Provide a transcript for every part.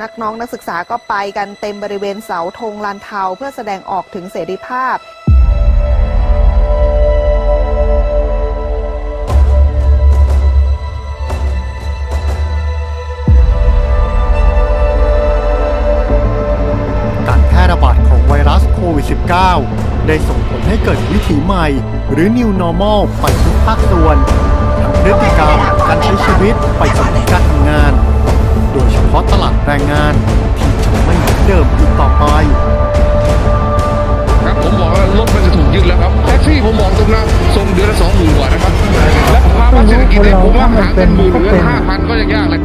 นักน้องนักศึกษาก็ไปกันเต็มบริเวณเสาธงลานเทาเพื่อแสดงออกถึงเสรีภาพการแพร่ระบาดของไวรัสโควิด -19 ได้ส่งผลให้เกิดวิถีใหม่ หรือ New Normal ไปทุกภาคส่วนทั้งพฤติกรรมการใช้ชีวิตไปจนถึงการทำงานาะตลาดแรงงานที่จะไม่เหมือนเดิมอีกต่อไป ครับผมบอกว่ารถมันจะถูกยึดแล้วครับแท็กซี่ผมบอกตรงนะส่งเดือนละสองหมื่นกว่านะครับ และภาวะเศรษฐกิจเนี่ยผมว่าหาเงินหมื่นหรือห้าพันก็ยังยากเลย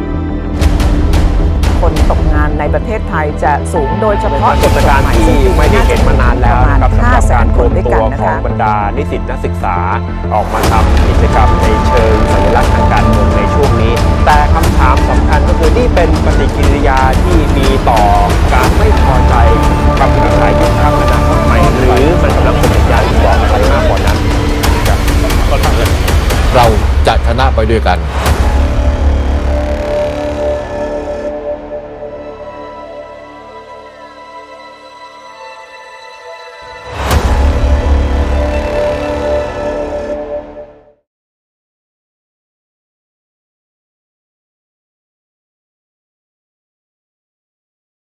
คนตกงานในประเทศไทยจะสูงโดยเฉเป็นพาะปรากฏการณ์ที่ไม่ได้เห็นมานานแล้วนะครับประสำมาณหรับ5แสการนรควนมด้วยตักันวนะของคะบรรดานิสิตนักศึกษาออกมาทำกิจกรรมในเชิง เราจะชนะไปด้วยกัน